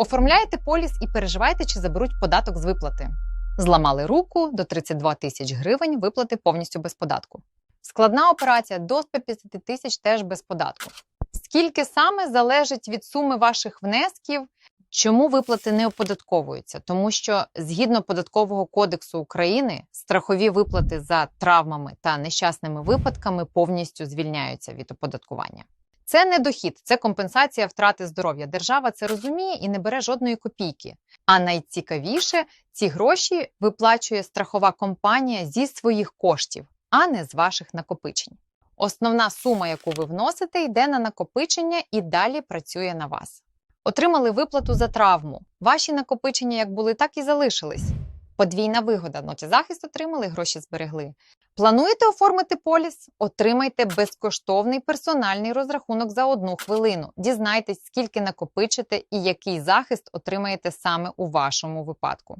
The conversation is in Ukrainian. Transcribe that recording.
Оформляєте поліс і переживаєте, чи заберуть податок з виплати. Зламали руку до 32 тисяч гривень, виплати повністю без податку. Складна операція до 150 тисяч теж без податку. Скільки саме залежить від суми ваших внесків? Чому виплати не оподатковуються? Тому що згідно податкового кодексу України страхові виплати за травмами та нещасними випадками повністю звільняються від оподаткування. Це не дохід, це компенсація втрати здоров'я. Держава це розуміє і не бере жодної копійки. А найцікавіше, ці гроші виплачує страхова компанія зі своїх коштів, а не з ваших накопичень. Основна сума, яку ви вносите, йде на накопичення і далі працює на вас. Отримали виплату за травму. Ваші накопичення як були, так і залишились. Подвійна вигода. Ноті захист отримали, гроші зберегли. Плануєте оформити поліс? Отримайте безкоштовний персональний розрахунок за одну хвилину. Дізнайтесь, скільки накопичите і який захист отримаєте саме у вашому випадку.